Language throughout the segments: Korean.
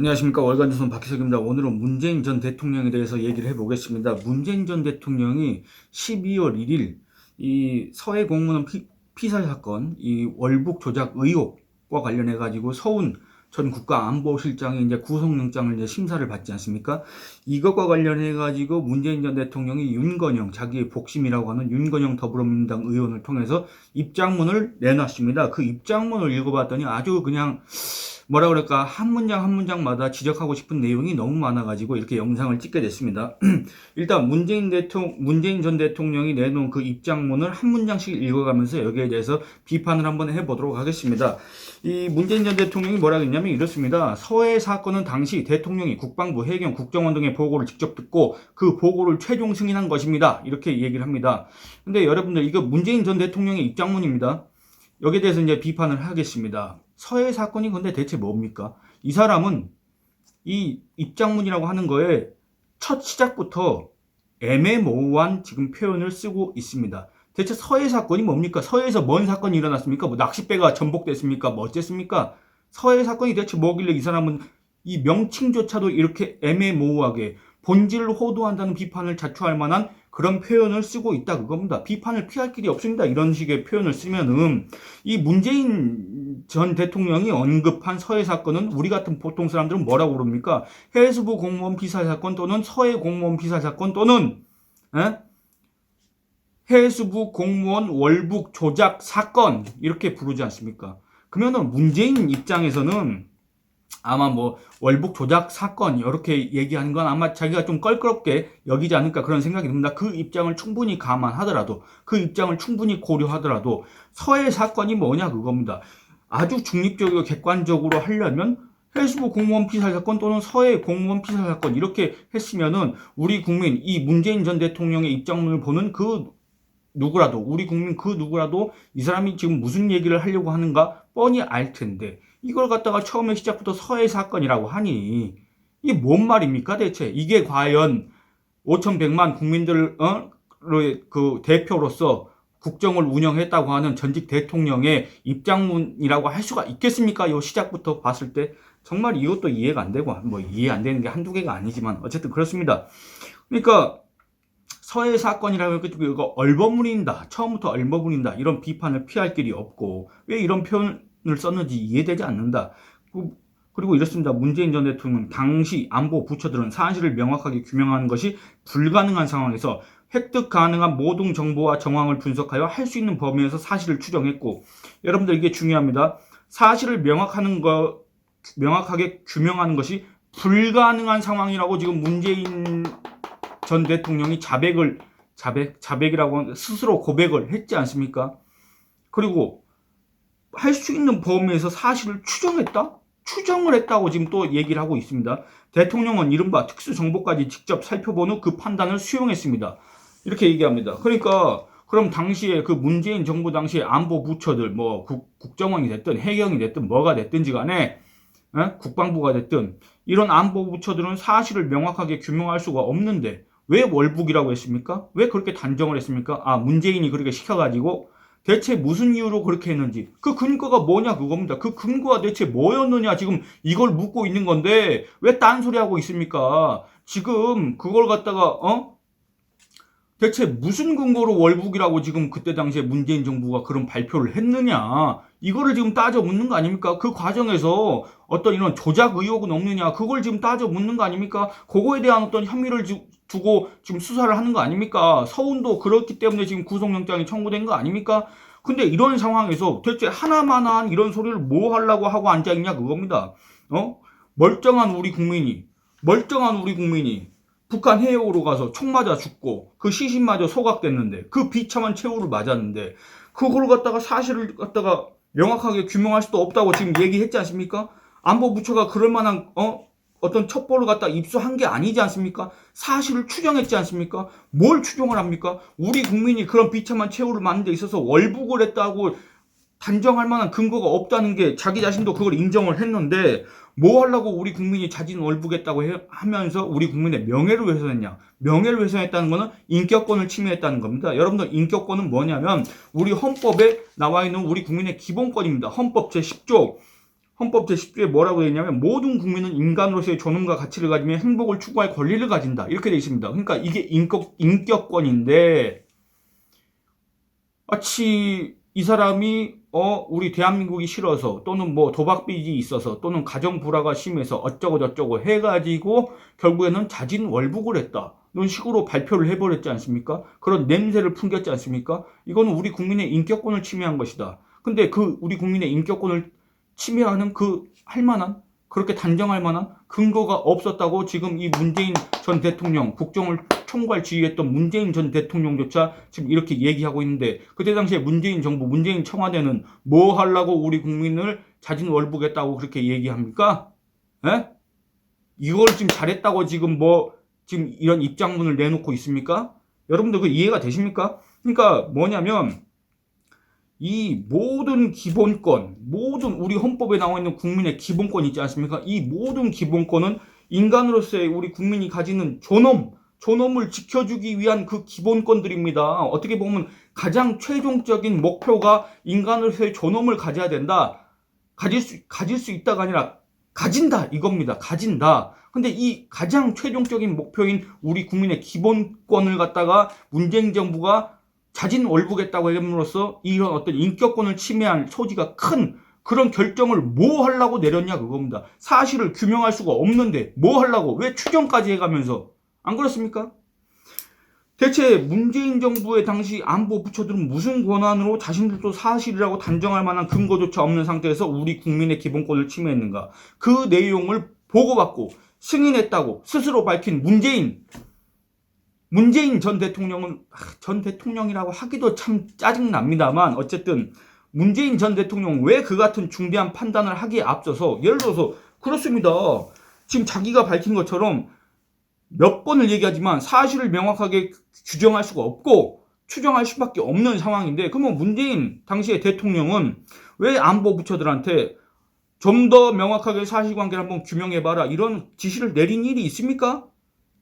안녕하십니까 월간조선 박희석입니다. 오늘은 문재인 전 대통령에 대해서 얘기를 해보겠습니다. 문재인 전 대통령이 12월 1일 이 서해 공무원 피, 피살 사건, 이 월북 조작 의혹과 관련해 가지고 서훈 전 국가안보실장이 이제 구속영장을 이제 심사를 받지 않습니까? 이것과 관련해 가지고 문재인 전 대통령이 윤건영 자기의 복심이라고 하는 윤건영 더불어민주당 의원을 통해서 입장문을 내놨습니다. 그 입장문을 읽어봤더니 아주 그냥 뭐라 그럴까 한 문장 한 문장마다 지적하고 싶은 내용이 너무 많아가지고 이렇게 영상을 찍게 됐습니다. 일단 문재인 대통령 문재인 전 대통령이 내놓은 그 입장문을 한 문장씩 읽어가면서 여기에 대해서 비판을 한번 해보도록 하겠습니다. 이 문재인 전 대통령이 뭐라 했냐면 이렇습니다. 서해 사건은 당시 대통령이 국방부, 해경, 국정원 등의 보고를 직접 듣고 그 보고를 최종 승인한 것입니다. 이렇게 얘기를 합니다. 근데 여러분들 이거 문재인 전 대통령의 입장문입니다. 여기에 대해서 이제 비판을 하겠습니다. 서해 사건이 근데 대체 뭡니까? 이 사람은 이 입장문이라고 하는 거에 첫 시작부터 애매모호한 지금 표현을 쓰고 있습니다. 대체 서해 사건이 뭡니까? 서해에서 뭔 사건이 일어났습니까? 뭐 낚싯배가 전복됐습니까? 뭐 어쨌습니까? 서해 사건이 대체 뭐길래 이 사람은 이 명칭조차도 이렇게 애매모호하게 본질을 호도한다는 비판을 자초할 만한 그런 표현을 쓰고 있다 그겁니다. 비판을 피할 길이 없습니다. 이런 식의 표현을 쓰면은 이 문재인 전 대통령이 언급한 서해 사건은 우리 같은 보통 사람들은 뭐라고 그럽니까? 해수부 공무원 피살 사건 또는 서해 공무원 피살 사건 또는 에? 해수부 공무원 월북 조작 사건 이렇게 부르지 않습니까? 그러면은 문재인 입장에서는 아마 뭐 월북 조작 사건 이렇게 얘기하는 건 아마 자기가 좀 껄끄럽게 여기지 않을까 그런 생각이 듭니다. 그 입장을 충분히 감안하더라도 그 입장을 충분히 고려하더라도 서해 사건이 뭐냐 그겁니다. 아주 중립적이고 객관적으로 하려면 해수부 공무원 피살 사건 또는 서해 공무원 피살 사건 이렇게 했으면은 우리 국민 이 문재인 전 대통령의 입장문을 보는 그 누구라도 우리 국민 그 누구라도 이 사람이 지금 무슨 얘기를 하려고 하는가 뻔히 알 텐데 이걸 갖다가 처음에 시작부터 서해 사건이라고 하니 이게 뭔 말입니까 대체 이게 과연 5,100만 국민들의 어? 그 대표로서 국정을 운영했다고 하는 전직 대통령의 입장문이라고 할 수가 있겠습니까? 요 시작부터 봤을 때 정말 이것도 이해가 안 되고 뭐 이해 안 되는 게 한두 개가 아니지만 어쨌든 그렇습니다. 그러니까 서해 사건이라면 이거 얼버무린다. 처음부터 얼버무린다. 이런 비판을 피할 길이 없고 왜 이런 표현을 썼는지 이해되지 않는다. 그리고 이렇습니다. 문재인 전 대통령 당시 안보 부처들은 사실을 명확하게 규명하는 것이 불가능한 상황에서 획득 가능한 모든 정보와 정황을 분석하여 할 수 있는 범위에서 사실을 추정했고 여러분들 이게 중요합니다. 사실을 명확하는 거 명확하게 규명하는 것이 불가능한 상황이라고 지금 문재인 전 대통령이 자백을 자백 자백이라고 스스로 고백을 했지 않습니까? 그리고 할 수 있는 범위에서 사실을 추정했다? 추정을 했다고 지금 또 얘기를 하고 있습니다. 대통령은 이른바 특수 정보까지 직접 살펴본 후 그 판단을 수용했습니다. 이렇게 얘기합니다. 그러니까 그럼 당시에 그 문재인 정부 당시에 안보 부처들 뭐 국, 정원이 됐든 해경이 됐든 뭐가 됐든지 간에 에? 국방부가 됐든 이런 안보 부처들은 사실을 명확하게 규명할 수가 없는데 왜 월북이라고 했습니까? 왜 그렇게 단정을 했습니까? 아, 문재인이 그렇게 시켜가지고 대체 무슨 이유로 그렇게 했는지 그 근거가 뭐냐 그겁니다. 그 근거가 대체 뭐였느냐 지금 이걸 묻고 있는 건데 왜 딴소리 하고 있습니까? 지금 그걸 갖다가 어? 대체 무슨 근거로 월북이라고 지금 그때 당시에 문재인 정부가 그런 발표를 했느냐 이거를 지금 따져 묻는 거 아닙니까? 그 과정에서 어떤 이런 조작 의혹은 없느냐 그걸 지금 따져 묻는 거 아닙니까? 그거에 대한 어떤 혐의를 두고 지금 수사를 하는 거 아닙니까? 서운도 그렇기 때문에 지금 구속영장이 청구된 거 아닙니까? 근데 이런 상황에서 대체 하나만한 이런 소리를 뭐 하려고 하고 앉아 있냐 그겁니다. 어? 멀쩡한 우리 국민이, 멀쩡한 우리 국민이 북한 해역으로 가서 총 맞아 죽고 그 시신마저 소각됐는데 그 비참한 최후를 맞았는데 그걸 갖다가 사실을 갖다가 명확하게 규명할 수도 없다고 지금 얘기했지 않습니까? 안보부처가 그럴 만한 어 어떤 첩보를 갖다 입수한 게 아니지 않습니까? 사실을 추정했지 않습니까? 뭘 추정을 합니까? 우리 국민이 그런 비참한 최후를 맞는 데 있어서 월북을 했다고 단정할 만한 근거가 없다는 게 자기 자신도 그걸 인정을 했는데 뭐 하려고 우리 국민이 자진 월북했다고 해, 하면서 우리 국민의 명예를 훼손했냐? 명예를 훼손했다는 거는 인격권을 침해했다는 겁니다. 여러분들 인격권은 뭐냐면 우리 헌법에 나와 있는 우리 국민의 기본권입니다. 헌법 제 10조 헌법 제10조에 뭐라고 되어 있냐면 모든 국민은 인간으로서의 존엄과 가치를 가지며 행복을 추구할 권리를 가진다. 이렇게 되어 있습니다. 그러니까 이게 인격, 인격권인데 마치 이 사람이 어 우리 대한민국이 싫어서 또는 뭐 도박빚이 있어서 또는 가정 불화가 심해서 어쩌고 저쩌고 해가지고 결국에는 자진 월북을 했다. 이런 식으로 발표를 해버렸지 않습니까? 그런 냄새를 풍겼지 않습니까? 이거는 우리 국민의 인격권을 침해한 것이다. 근데 그 우리 국민의 인격권을 침해하는 그 할 만한 그렇게 단정할 만한 근거가 없었다고 지금 이 문재인 전 대통령 국정을 총괄 지휘했던 문재인 전 대통령조차 지금 이렇게 얘기하고 있는데 그때 당시에 문재인 정부 문재인 청와대는 뭐 하려고 우리 국민을 자진 월북했다고 그렇게 얘기합니까? 에? 이걸 지금 잘했다고 지금 뭐 지금 이런 입장문을 내놓고 있습니까? 여러분들 그 이해가 되십니까? 그러니까 뭐냐면 이 모든 기본권, 모든 우리 헌법에 나와 있는 국민의 기본권 있지 않습니까? 이 모든 기본권은 인간으로서의 우리 국민이 가지는 존엄, 존엄을 지켜주기 위한 그 기본권들입니다. 어떻게 보면 가장 최종적인 목표가 인간으로서의 존엄을 가져야 된다. 가질 수, 가질 수 있다가 아니라 가진다. 이겁니다. 가진다. 근데 이 가장 최종적인 목표인 우리 국민의 기본권을 갖다가 문재인 정부가 자진 월북했다고 함으로써 이런 어떤 인격권을 침해할 소지가 큰 그런 결정을 뭐 하려고 내렸냐 그겁니다. 사실을 규명할 수가 없는데 뭐 하려고 왜 추정까지 해가면서 안 그렇습니까? 대체 문재인 정부의 당시 안보 부처들은 무슨 권한으로 자신들도 사실이라고 단정할 만한 근거조차 없는 상태에서 우리 국민의 기본권을 침해했는가? 그 내용을 보고받고 승인했다고 스스로 밝힌 문재인 문재인 전 대통령은 아, 전 대통령이라고 하기도 참 짜증납니다만 어쨌든 문재인 전 대통령 왜 그 같은 중대한 판단을 하기에 앞서서 예를 들어서 그렇습니다. 지금 자기가 밝힌 것처럼 몇 번을 얘기하지만 사실을 명확하게 규정할 수가 없고 추정할 수밖에 없는 상황인데 그러면 문재인 당시의 대통령은 왜 안보 부처들한테 좀 더 명확하게 사실관계를 한번 규명해봐라 이런 지시를 내린 일이 있습니까?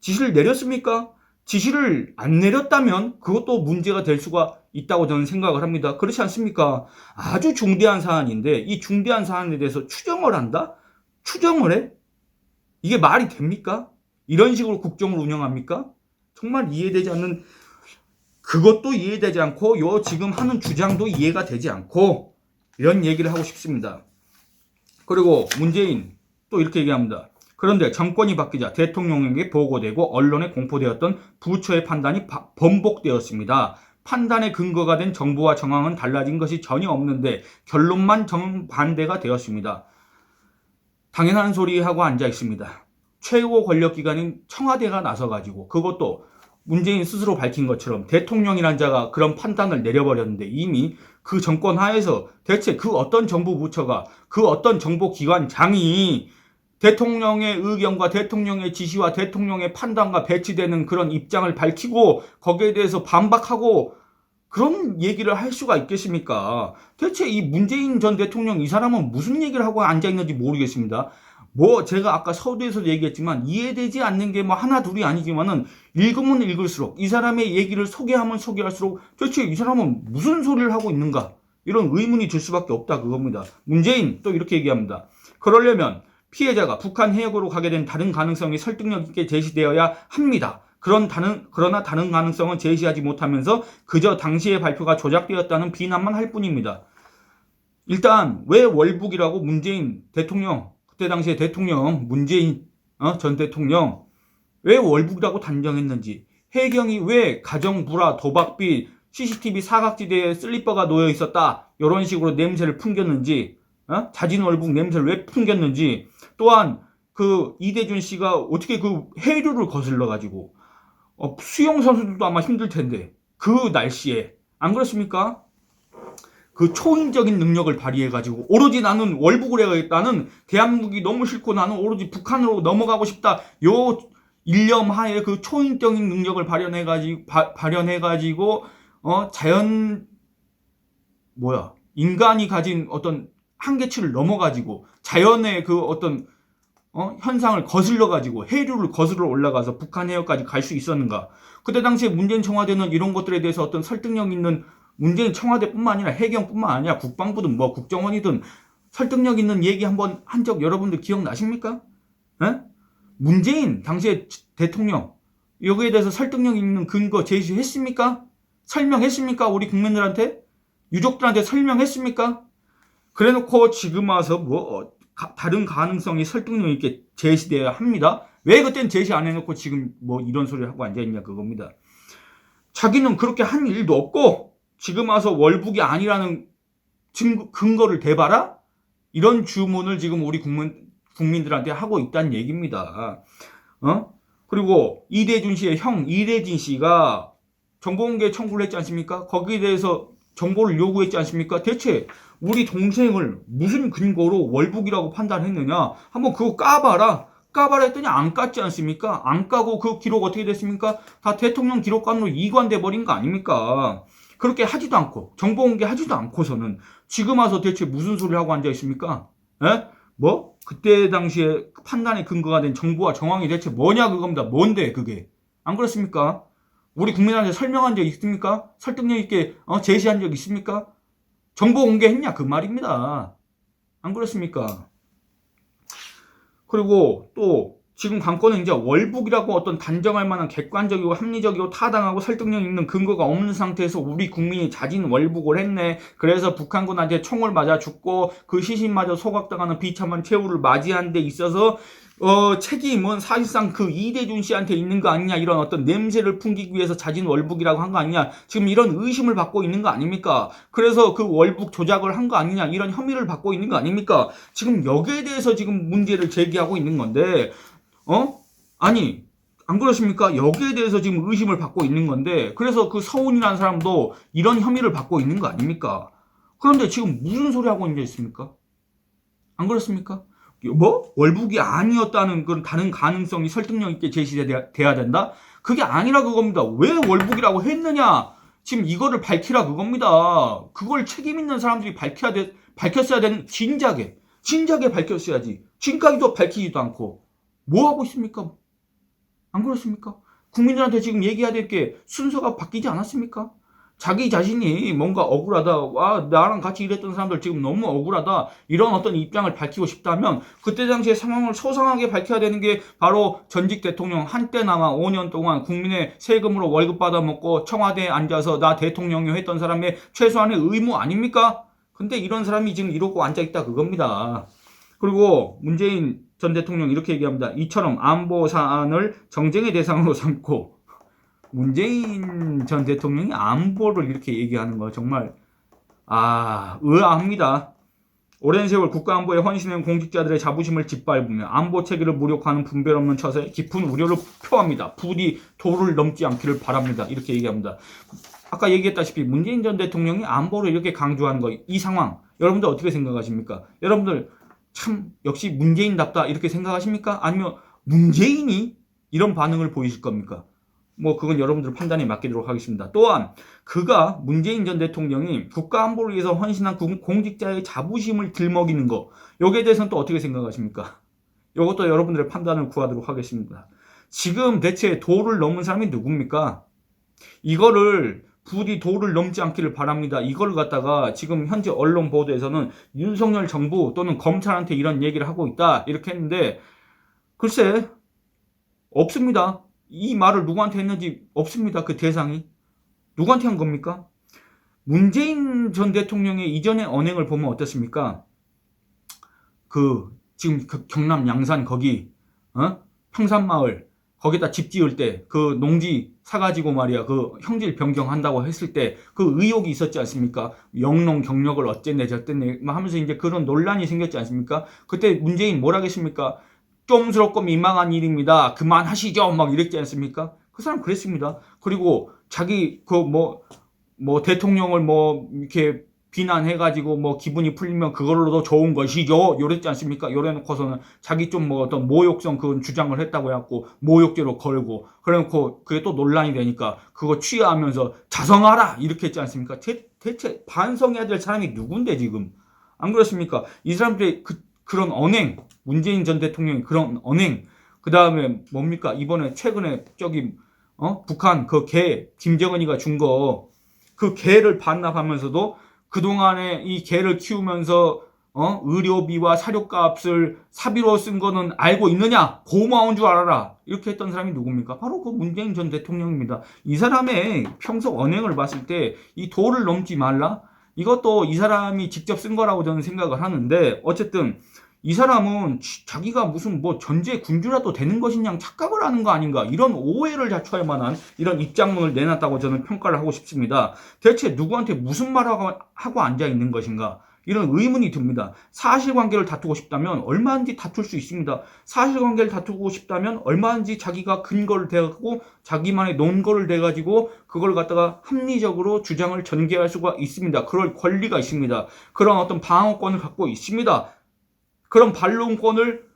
지시를 내렸습니까? 지시를 안 내렸다면 그것도 문제가 될 수가 있다고 저는 생각을 합니다. 그렇지 않습니까? 아주 중대한 사안인데 이 중대한 사안에 대해서 추정을 한다? 추정을 해? 이게 말이 됩니까? 이런 식으로 국정을 운영합니까? 정말 이해되지 않는 그것도 이해되지 않고 요 지금 하는 주장도 이해가 되지 않고 이런 얘기를 하고 싶습니다. 그리고 문재인 또 이렇게 얘기합니다. 그런데 정권이 바뀌자 대통령에게 보고되고 언론에 공포되었던 부처의 판단이 바, 번복되었습니다. 판단의 근거가 된 정부와 정황은 달라진 것이 전혀 없는데 결론만 정반대가 되었습니다. 당연한 소리 하고 앉아 있습니다. 최고 권력기관인 청와대가 나서가지고 그것도 문재인 스스로 밝힌 것처럼 대통령이란 자가 그런 판단을 내려버렸는데 이미 그 정권 하에서 대체 그 어떤 정부 부처가 그 어떤 정보기관장이 대통령의 의견과 대통령의 지시와 대통령의 판단과 배치되는 그런 입장을 밝히고 거기에 대해서 반박하고 그런 얘기를 할 수가 있겠습니까? 대체 이 문재인 전 대통령 이 사람은 무슨 얘기를 하고 앉아 있는지 모르겠습니다. 뭐 제가 아까 서두에서 얘기했지만 이해되지 않는 게 뭐 하나 둘이 아니지만은 읽으면 읽을수록 이 사람의 얘기를 소개하면 소개할수록 대체 이 사람은 무슨 소리를 하고 있는가 이런 의문이 들 수밖에 없다 그겁니다. 문재인 또 이렇게 얘기합니다. 그러려면 피해자가 북한 해역으로 가게 된 다른 가능성이 설득력 있게 제시되어야 합니다. 그런 다른, 그러나 다른 가능성은 제시하지 못하면서 그저 당시의 발표가 조작되었다는 비난만 할 뿐입니다. 일단 왜 월북이라고 문재인 대통령 그때 당시에 대통령 문재인 어, 전 대통령 왜 월북이라고 단정했는지 해경이 왜 가정 불화 도박비 CCTV 사각지대에 슬리퍼가 놓여 있었다 이런 식으로 냄새를 풍겼는지 어? 자진 월북 냄새를 왜 풍겼는지 또한 그 이대준 씨가 어떻게 그 해류를 거슬러 가지고 어, 수영 선수들도 아마 힘들 텐데 그 날씨에 안 그렇습니까? 그 초인적인 능력을 발휘해 가지고 오로지 나는 월북을 해야겠다는 대한민국이 너무 싫고 나는 오로지 북한으로 넘어가고 싶다. 요 일념 하에 그 초인적인 능력을 발현해 가지고 발현해 가지고 어 자연 뭐야 인간이 가진 어떤 한계치를 넘어가지고 자연의 그 어떤 어? 현상을 거슬러 가지고 해류를 거슬러 올라가서 북한 해역까지 갈 수 있었는가? 그때 당시에 문재인 청와대는 이런 것들에 대해서 어떤 설득력 있는 문재인 청와대뿐만 아니라 해경뿐만 아니라 국방부든 뭐 국정원이든 설득력 있는 얘기 한번 한 적 여러분들 기억나십니까? 에? 문재인 당시에 대통령 여기에 대해서 설득력 있는 근거 제시했습니까? 설명했습니까? 우리 국민들한테? 유족들한테 설명했습니까? 그래놓고 지금 와서 뭐 어, 가- 다른 가능성이 설득력 있게 제시돼야 합니다. 왜 그땐 제시 안 해놓고 지금 뭐 이런 소리 하고 앉아있냐 그겁니다. 자기는 그렇게 한 일도 없고 지금 와서 월북이 아니라는 증거, 근거를 대봐라? 이런 주문을 지금 우리 국민, 국민들한테 하고 있다는 얘기입니다. 어? 그리고 이대준 씨의 형 이대진 씨가 정보공개 청구를 했지 않습니까? 거기에 대해서 정보를 요구했지 않습니까? 대체 우리 동생을 무슨 근거로 월북이라고 판단했느냐? 한번 그거 까봐라. 까봐라 했더니 안 깠지 않습니까? 안 까고 그 기록 어떻게 됐습니까? 다 대통령 기록관으로 이관돼 버린 거 아닙니까? 그렇게 하지도 않고 정보 공개 하지도 않고서는 지금 와서 대체 무슨 소리를 하고 앉아 있습니까? 에? 뭐? 그때 당시에 판단의 근거가 된 정보와 정황이 대체 뭐냐 그겁니다. 뭔데 그게? 안 그렇습니까? 우리 국민한테 설명한 적 있습니까? 설득력 있게 어, 제시한 적 있습니까? 정보 공개했냐 그 말입니다. 안 그렇습니까? 그리고 또 지금 관건은 이제 월북이라고 어떤 단정할 만한 객관적이고 합리적이고 타당하고 설득력 있는 근거가 없는 상태에서 우리 국민이 자진 월북을 했네. 그래서 북한군한테 총을 맞아 죽고 그 시신마저 소각당하는 비참한 최후를 맞이한 데 있어서 어, 책임은 사실상 그 이대준 씨한테 있는 거 아니냐 이런 어떤 냄새를 풍기기 위해서 자진 월북이라고 한 거 아니냐 지금 이런 의심을 받고 있는 거 아닙니까? 그래서 그 월북 조작을 한 거 아니냐 이런 혐의를 받고 있는 거 아닙니까? 지금 여기에 대해서 지금 문제를 제기하고 있는 건데 어? 아니 안 그렇습니까? 여기에 대해서 지금 의심을 받고 있는 건데 그래서 그 서훈이라는 사람도 이런 혐의를 받고 있는 거 아닙니까? 그런데 지금 무슨 소리 하고 앉아 있습니까? 안 그렇습니까 뭐 월북이 아니었다는 그런 다른 가능성이 설득력 있게 제시돼야 된다? 그게 아니라 그겁니다. 왜 월북이라고 했느냐? 지금 이거를 밝히라 그겁니다. 그걸 책임 있는 사람들이 밝혀야 돼, 밝혔어야 되는 진작에 진작에 밝혔어야지. 지금까지도 밝히지도 않고 뭐 하고 있습니까? 안 그렇습니까? 국민들한테 지금 얘기해야 될 게 순서가 바뀌지 않았습니까? 자기 자신이 뭔가 억울하다. 와, 나랑 같이 일했던 사람들 지금 너무 억울하다. 이런 어떤 입장을 밝히고 싶다면 그때 당시의 상황을 소상하게 밝혀야 되는 게 바로 전직 대통령 한때나마 5년 동안 국민의 세금으로 월급 받아먹고 청와대에 앉아서 나 대통령이 했던 사람의 최소한의 의무 아닙니까? 근데 이런 사람이 지금 이러고 앉아있다 그겁니다. 그리고 문재인 전 대통령 이렇게 얘기합니다. 이처럼 안보 사안을 정쟁의 대상으로 삼고 문재인 전 대통령이 안보를 이렇게 얘기하는 거 정말 아 의아합니다. 오랜 세월 국가안보에 헌신한 공직자들의 자부심을 짓밟으며 안보 체계를 무력화하는 분별 없는 처사에 깊은 우려를 표합니다. 부디 도를 넘지 않기를 바랍니다. 이렇게 얘기합니다. 아까 얘기했다시피 문재인 전 대통령이 안보를 이렇게 강조하는 거 이 상황 여러분들 어떻게 생각하십니까? 여러분들 참 역시 문재인답다 이렇게 생각하십니까? 아니면 문재인이 이런 반응을 보이실 겁니까? 뭐 그건 여러분들 판단에 맡기도록 하겠습니다. 또한 그가 문재인 전 대통령이 국가 안보를 위해서 헌신한 공- 공직자의 자부심을 들먹이는 거 여기에 대해서는 또 어떻게 생각하십니까? 이것도 여러분들의 판단을 구하도록 하겠습니다. 지금 대체 도를 넘은 사람이 누굽니까? 이거를 부디 도를 넘지 않기를 바랍니다. 이걸 갖다가 지금 현재 언론 보도에서는 윤석열 정부 또는 검찰한테 이런 얘기를 하고 있다 이렇게 했는데 글쎄 없습니다. 이 말을 누구한테 했는지 없습니다. 그 대상이. 누구한테 한 겁니까? 문재인 전 대통령의 이전의 언행을 보면 어떻습니까? 그, 지금 그 경남 양산 거기, 어? 평산마을, 거기다 집 지을 때, 그 농지 사가지고 말이야, 그 형질 변경한다고 했을 때, 그 의혹이 있었지 않습니까? 영농 경력을 어쨌네, 저쨌네, 막 하면서 이제 그런 논란이 생겼지 않습니까? 그때 문재인 뭐라겠습니까? 쫌스럽고 민망한 일입니다. 그만하시죠. 막 이랬지 않습니까? 그 사람 그랬습니다. 그리고 자기 그 뭐 뭐 대통령을 뭐 이렇게 비난해가지고 뭐 기분이 풀리면 그걸로도 좋은 것이죠. 요랬지 않습니까? 요래놓고서는 자기 좀 뭐 어떤 모욕성 그 주장을 했다고 해갖고 모욕죄로 걸고 그래놓고 그게 또 논란이 되니까 그거 취하하면서 자성하라 이렇게 했지 않습니까? 대, 대체 반성해야 될 사람이 누군데 지금 안 그렇습니까? 이 사람들의 그 그런 언행, 문재인 전 대통령의 그런 언행, 그 다음에 뭡니까? 이번에 최근에 저기, 어? 북한 그 개, 김정은이가 준 거, 그 개를 반납하면서도 그동안에 이 개를 키우면서, 어? 의료비와 사료값을 사비로 쓴 거는 알고 있느냐? 고마운 줄 알아라. 이렇게 했던 사람이 누굽니까? 바로 그 문재인 전 대통령입니다. 이 사람의 평소 언행을 봤을 때 이 도를 넘지 말라? 이것도 이 사람이 직접 쓴 거라고 저는 생각을 하는데 어쨌든 이 사람은 지- 자기가 무슨 뭐 전제 군주라도 되는 것이냐 착각을 하는 거 아닌가 이런 오해를 자초할 만한 이런 입장문을 내놨다고 저는 평가를 하고 싶습니다. 대체 누구한테 무슨 말하고 하고 앉아 있는 것인가? 이런 의문이 듭니다. 사실관계를 다투고 싶다면 얼마든지 다툴 수 있습니다. 사실관계를 다투고 싶다면 얼마든지 자기가 근거를 대고 자기만의 논거를 대가지고 그걸 갖다가 합리적으로 주장을 전개할 수가 있습니다. 그럴 권리가 있습니다. 그런 어떤 방어권을 갖고 있습니다. 그런 반론권을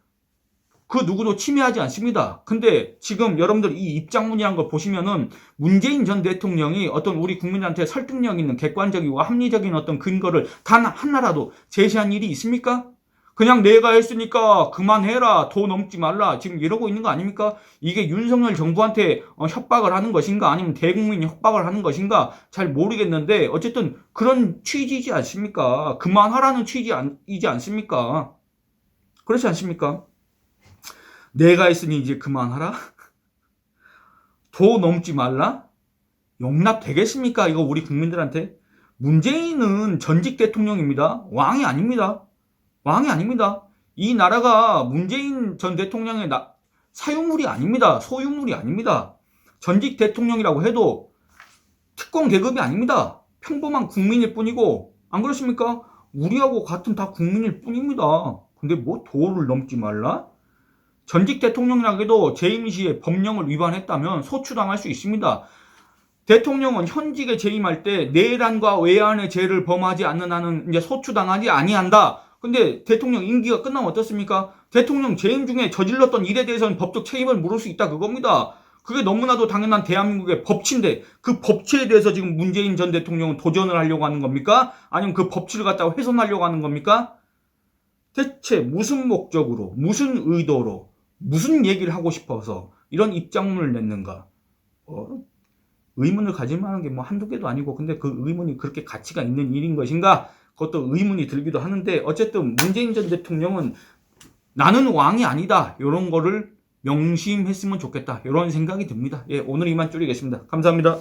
그 누구도 침해하지 않습니다. 근데 지금 여러분들 이 입장문이란 걸 보시면은 문재인 전 대통령이 어떤 우리 국민한테 설득력 있는 객관적이고 합리적인 어떤 근거를 단 하나라도 제시한 일이 있습니까? 그냥 내가 했으니까 그만해라, 도 넘지 말라, 지금 이러고 있는 거 아닙니까? 이게 윤석열 정부한테 어, 협박을 하는 것인가, 아니면 대국민 협박을 하는 것인가, 잘 모르겠는데, 어쨌든 그런 취지지 않습니까? 그만하라는 취지이지 않습니까? 그렇지 않습니까? 내가 했으니 이제 그만하라? 도 넘지 말라? 용납 되겠습니까? 이거 우리 국민들한테? 문재인은 전직 대통령입니다. 왕이 아닙니다. 왕이 아닙니다. 이 나라가 문재인 전 대통령의 나- 사유물이 아닙니다. 소유물이 아닙니다. 전직 대통령이라고 해도 특권 계급이 아닙니다. 평범한 국민일 뿐이고, 안 그렇습니까? 우리하고 같은 다 국민일 뿐입니다. 근데 뭐 도를 넘지 말라? 전직 대통령이라고 해도 재임 시에 법령을 위반했다면 소추당할 수 있습니다. 대통령은 현직에 재임할 때 내란과 외환의 죄를 범하지 않는 한은 이제 소추당하지 아니한다. 근데 대통령 임기가 끝나면 어떻습니까? 대통령 재임 중에 저질렀던 일에 대해서는 법적 책임을 물을 수 있다 그겁니다. 그게 너무나도 당연한 대한민국의 법치인데 그 법치에 대해서 지금 문재인 전 대통령은 도전을 하려고 하는 겁니까? 아니면 그 법치를 갖다가 훼손하려고 하는 겁니까? 대체 무슨 목적으로, 무슨 의도로, 무슨 얘기를 하고 싶어서 이런 입장문을 냈는가? 어, 의문을 가질 만한 게 뭐 한두 개도 아니고 근데 그 의문이 그렇게 가치가 있는 일인 것인가? 그것도 의문이 들기도 하는데 어쨌든 문재인 전 대통령은 나는 왕이 아니다. 이런 거를 명심했으면 좋겠다. 이런 생각이 듭니다. 예, 오늘 이만 줄이겠습니다. 감사합니다.